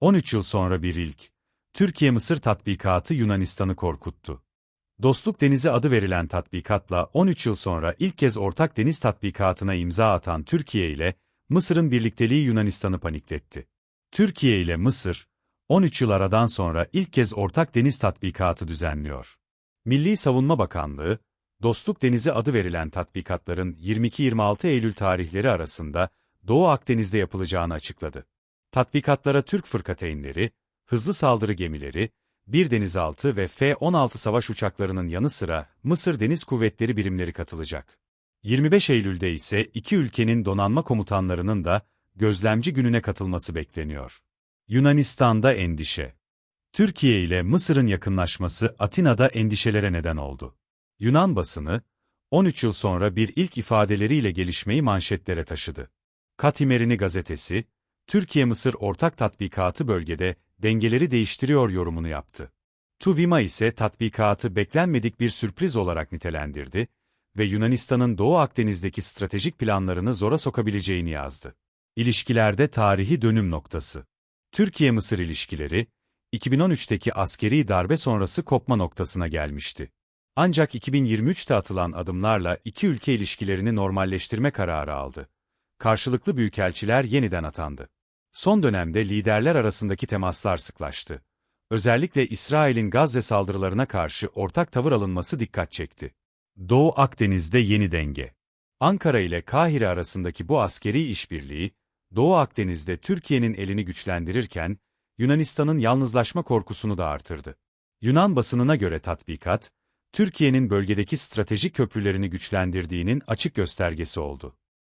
13 yıl sonra bir ilk, Türkiye-Mısır tatbikatı Yunanistan'ı korkuttu. Dostluk Denizi adı verilen tatbikatla 13 yıl sonra ilk kez ortak deniz tatbikatına imza atan Türkiye ile Mısır'ın birlikteliği Yunanistan'ı panikletti. Türkiye ile Mısır, 13 yıl aradan sonra ilk kez ortak deniz tatbikatı düzenliyor. Milli Savunma Bakanlığı, Dostluk Denizi adı verilen tatbikatların 22-26 Eylül tarihleri arasında Doğu Akdeniz'de yapılacağını açıkladı. Tatbikatlara Türk fırkateynleri, hızlı saldırı gemileri, bir denizaltı ve F-16 savaş uçaklarının yanı sıra Mısır Deniz Kuvvetleri birimleri katılacak. 25 Eylül'de ise iki ülkenin donanma komutanlarının da gözlemci gününe katılması bekleniyor. Yunanistan'da endişe. Türkiye ile Mısır'ın yakınlaşması Atina'da endişelere neden oldu. Yunan basını, 13 yıl sonra bir ilk ifadeleriyle gelişmeyi manşetlere taşıdı. Katimerini gazetesi, Türkiye-Mısır ortak tatbikatı bölgede dengeleri değiştiriyor yorumunu yaptı. Tuvima ise tatbikatı beklenmedik bir sürpriz olarak nitelendirdi ve Yunanistan'ın Doğu Akdeniz'deki stratejik planlarını zora sokabileceğini yazdı. İlişkilerde tarihi dönüm noktası. Türkiye-Mısır ilişkileri, 2013'teki askeri darbe sonrası kopma noktasına gelmişti. Ancak 2023'te atılan adımlarla iki ülke ilişkilerini normalleştirme kararı aldı. Karşılıklı büyükelçiler yeniden atandı. Son dönemde liderler arasındaki temaslar sıklaştı. Özellikle İsrail'in Gazze saldırılarına karşı ortak tavır alınması dikkat çekti. Doğu Akdeniz'de yeni denge. Ankara ile Kahire arasındaki bu askeri işbirliği, Doğu Akdeniz'de Türkiye'nin elini güçlendirirken, Yunanistan'ın yalnızlaşma korkusunu da artırdı. Yunan basınına göre tatbikat, Türkiye'nin bölgedeki stratejik köprülerini güçlendirdiğinin açık göstergesi oldu.